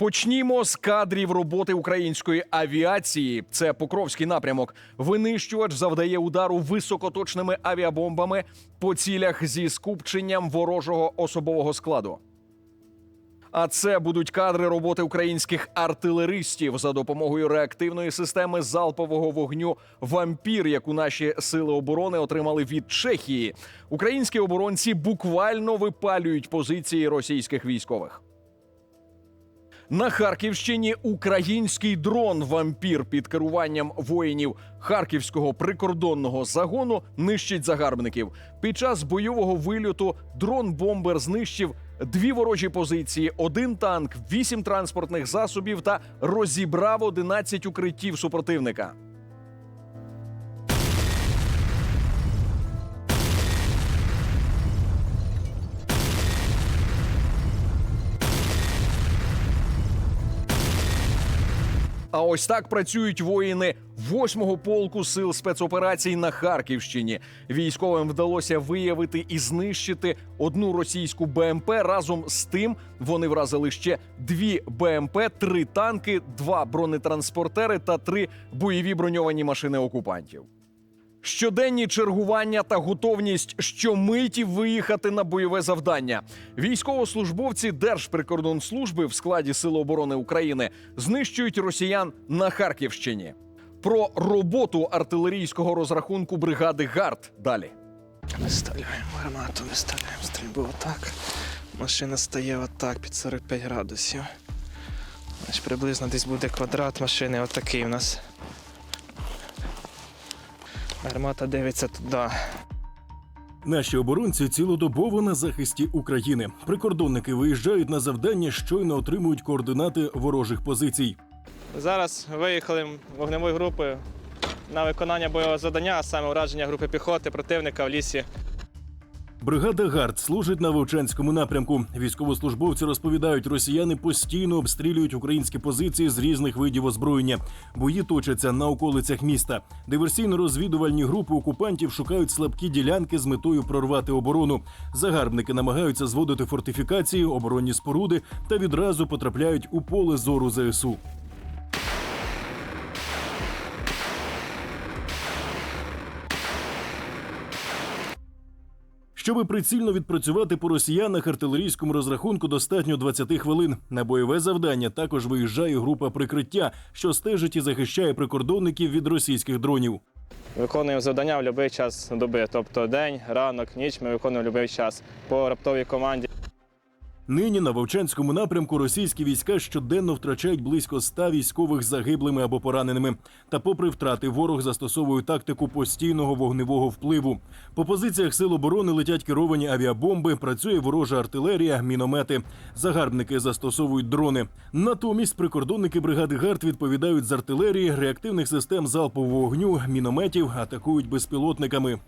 Почнімо з кадрів роботи української авіації. Це Покровський напрямок. Винищувач завдає удару високоточними авіабомбами по цілях зі скупченням ворожого особового складу. А це будуть кадри роботи українських артилеристів за допомогою реактивної системи залпового вогню Вампір, яку наші сили оборони отримали від Чехії. Українські оборонці буквально випалюють позиції російських військових. На Харківщині український дрон вампір під керуванням воїнів харківського прикордонного загону нищить загарбників. Під час бойового вильоту дрон-бомбер знищив дві ворожі позиції, один танк, вісім транспортних засобів та розібрав 11 укриттів супротивника. А ось так працюють воїни 8-го полку сил спецоперацій на Харківщині. Військовим вдалося виявити і знищити одну російську БМП. Разом з тим вони вразили ще дві БМП, три танки, два бронетранспортери та три бойові броньовані машини окупантів. Щоденні чергування та готовність щомиті виїхати на бойове завдання. Військовослужбовці Держприкордонслужби в складі Сил оборони України знищують росіян на Харківщині. Про роботу артилерійського розрахунку бригади ГАРД далі. Виставляємо гармату, виставляємо стрільбу отак. Машина стає отак під 45 градусів. Значить, приблизно десь буде квадрат машини, отакий у нас. Гармата дивиться туди. Наші оборонці цілодобово на захисті України. Прикордонники виїжджають на завдання, щойно отримують координати ворожих позицій. Зараз виїхали вогневою групою на виконання бойового завдання, а саме ураження групи піхоти противника в лісі. Бригада ГАРД служить на Вовчанському напрямку. Військовослужбовці розповідають, росіяни постійно обстрілюють українські позиції з різних видів озброєння. Бої точаться на околицях міста. Диверсійно-розвідувальні групи окупантів шукають слабкі ділянки з метою прорвати оборону. Загарбники намагаються зводити фортифікації, оборонні споруди та відразу потрапляють у поле зору ЗСУ. Щоби прицільно відпрацювати по росіянах, артилерійському розрахунку достатньо 20 хвилин. На бойове завдання також виїжджає група прикриття, що стежить і захищає прикордонників від російських дронів. Виконуємо завдання в будь-який час доби, тобто день, ранок, ніч ми виконуємо в будь-який час по раптовій команді. Нині на Вовчанському напрямку російські війська щоденно втрачають близько ста військових загиблими або пораненими. Та, попри втрати, ворог застосовує тактику постійного вогневого впливу. По позиціях сил оборони летять керовані авіабомби, працює ворожа артилерія, міномети. Загарбники застосовують дрони. Натомість прикордонники бригади ГАРД відповідають з артилерії, реактивних систем залпового вогню, мінометів, атакують безпілотниками.